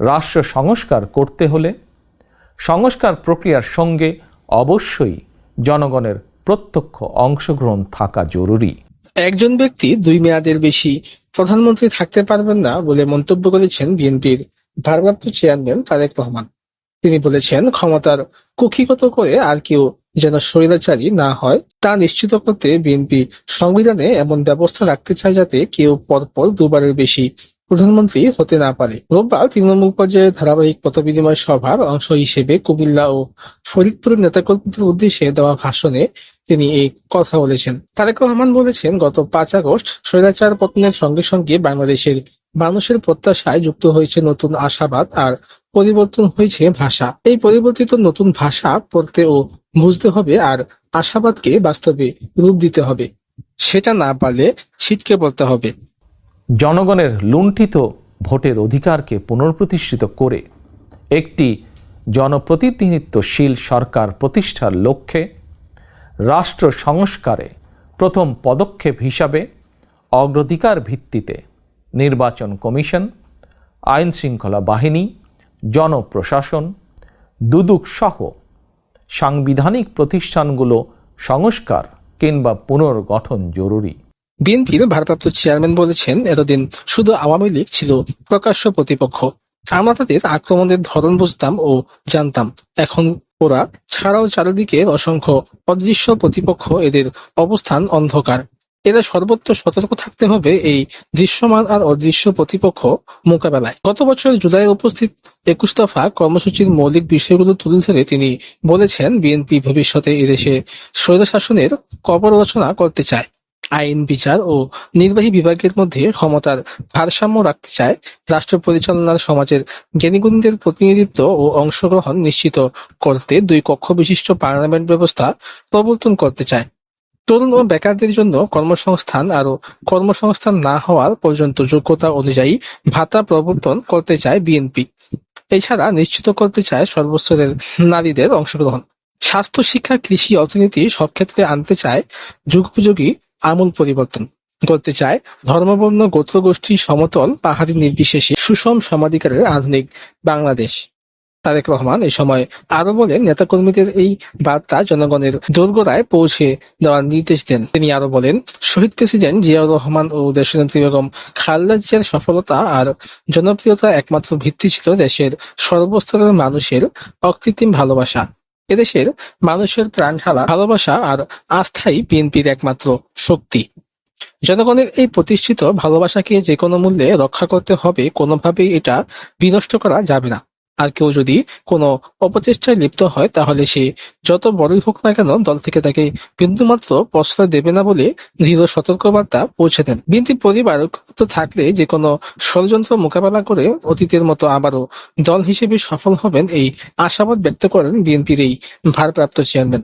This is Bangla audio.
রাষ্ট্র সংস্কার করতে হলে সংস্কার প্রক্রিয়ার সঙ্গে অবশ্যই জনগণের প্রত্যক্ষ অংশগ্রহণ থাকা জরুরি। একজন ব্যক্তি দুই মেয়াদের বেশি প্রধানমন্ত্রী থাকতে পারবেন না বলে মন্তব্য করেছেন বিএনপির ভারপ্রাপ্ত চেয়ারম্যান তারেক রহমান। তিনি বলেছেন, ক্ষমতার কুক্ষিগত করে আর কেউ যেন স্বৈরাচারী না হয়, তা নিশ্চিত করতে বিএনপি সংবিধানে এমন ব্যবস্থা রাখতে চায় যাতে কেউ পরপর দুবারের বেশি প্রধানমন্ত্রী হতে না পারে। রোববার তৃণমূল পর্যায়ে ধারাবাহিক মতবিনিময় সভার অংশ হিসেবে কুমিল্লা ও ফরিদপুরের নেতাকর্মীদের উদ্দেশ্যে দেওয়া ভাষণে তিনি এই কথা বলেছেন। তারেক রহমান বলেছেন, গত পাঁচ আগস্ট স্বৈরাচার পতনের সঙ্গে সঙ্গে বাংলাদেশের মানুষের প্রত্যাশায় যুক্ত হয়েছে নতুন আশাবাদ আর পরিবর্তন হয়েছে ভাষা। এই পরিবর্তিত নতুন ভাষা পড়তে ও বুঝতে হবে আর আশাবাদকে বাস্তবে রূপ দিতে হবে। সেটা না পারলে ছিটকে পড়তে হবে। জনগণের লুণ্ঠিত ভোটের অধিকারকে পুনঃপ্রতিষ্ঠিত করে একটি জনপ্রতিনিধিত্বশীল সরকার প্রতিষ্ঠার লক্ষ্যে রাষ্ট্র সংস্কারে প্রথম পদক্ষেপ হিসাবে অগ্রাধিকার ভিত্তিতে নির্বাচন কমিশন আইন শৃঙ্খলা বাহিনী, জনপ্রশাসন দুদক সহ সাংবিধানিক প্রতিষ্ঠানগুলো সংস্কার কিংবা পুনর্গঠন জরুরি। বিএনপির ভারপ্রাপ্ত চেয়ারম্যান বলেছেন, এতদিন শুধু আওয়ামী লীগ ছিল প্রকাশ্য প্রতিপক্ষ। আমরা তাদের আক্রমণের ধরন বুঝতাম ও জানতাম। এখন ওরা ছাড়াও চারিদিকে অসংখ্য অদৃশ্য প্রতিপক্ষ, এদের অবস্থান অন্ধকার। এরা সর্বত্র সতর্ক থাকতে হবে এই দৃশ্যমান আর অদৃশ্য প্রতিপক্ষ মোকাবেলায়। গত বছর জুলাইয়ে উপস্থিত একুশ দফা কর্মসূচির মৌলিক বিষয়গুলো তুলে ধরে তিনি বলেছেন, বিএনপি ভবিষ্যতে এদেশে স্বৈরশাসনের কবর রচনা করতে চায়। আইন, বিচার ও নির্বাহী বিভাগের মধ্যে ক্ষমতার ভারসাম্য রাখতে চায়, রাষ্ট্র পরিচালনার সমাজের জ্ঞানীগুণীদের প্রতিনিধিত্ব ও অংশগ্রহণ নিশ্চিত করতে দুই কক্ষ বিশিষ্ট পার্লামেন্ট ব্যবস্থা প্রবর্তন করতে চায়। তরুণ ও বেকারদের জন্য কর্মসংস্থান আরও কর্মসংস্থান না হওয়ার পর্যন্ত যোগ্যতা অনুযায়ী ভাতা প্রবর্তন করতে চায় বিএনপি। এছাড়া নিশ্চিত করতে চায় সর্বস্তরের নারীদের অংশগ্রহণ। স্বাস্থ্য, শিক্ষা, কৃষি, অর্থনীতি সব ক্ষেত্রে আনতে চায় যুগোপযোগী আমূল পরিবর্তন। করতে চায় ধর্মবর্ণ গোত্রগোষ্ঠী সমতল পাহাড়ি নির্বিশেষে সুষম সমাধিকারের আধুনিক বাংলাদেশ। তারেক রহমান এই সময় আরও বলেন, নেতাকর্মীদের এই বার্তা জনগণের দোরগোড়ায় পৌঁছে দেওয়ার নির্দেশ দেন। তিনি আরও বলেন, শহীদ প্রেসিডেন্ট জিয়াউর রহমান ও দেশনেত্রী বেগম খালেদা জিয়ার সফলতা আর জনপ্রিয়তা একমাত্র ভিত্তি ছিল দেশের সর্বস্তরের মানুষের অকৃত্রিম ভালোবাসা। এদেশের মানুষের প্রাণ ঢালা ভালোবাসা আর আস্থাই বিএনপির একমাত্র শক্তি। জনগণের এই প্রতিষ্ঠিত ভালোবাসাকে যে কোনো মূল্যে রক্ষা করতে হবে, কোনোভাবেই এটা বিনষ্ট করা যাবে না। আর কেউ যদি কোনো অপচেষ্টায় লিপ্ত হয়, তাহলে সে যত বড়ই হোক না কেন দল থেকে তাকে বিন্দুমাত্র প্রশ্রয় দেবে না বলে দৃঢ় সতর্কবার্তা পৌঁছে দেন। বিএনপি পরিবার ঐক্যবদ্ধ থাকলে যে কোনো ষড়যন্ত্র মোকাবেলা করে অতীতের মতো আবারও দল হিসেবে সফল হবেন এই আশাবাদ ব্যক্ত করেন বিএনপির এই ভারপ্রাপ্ত চেয়ারম্যান।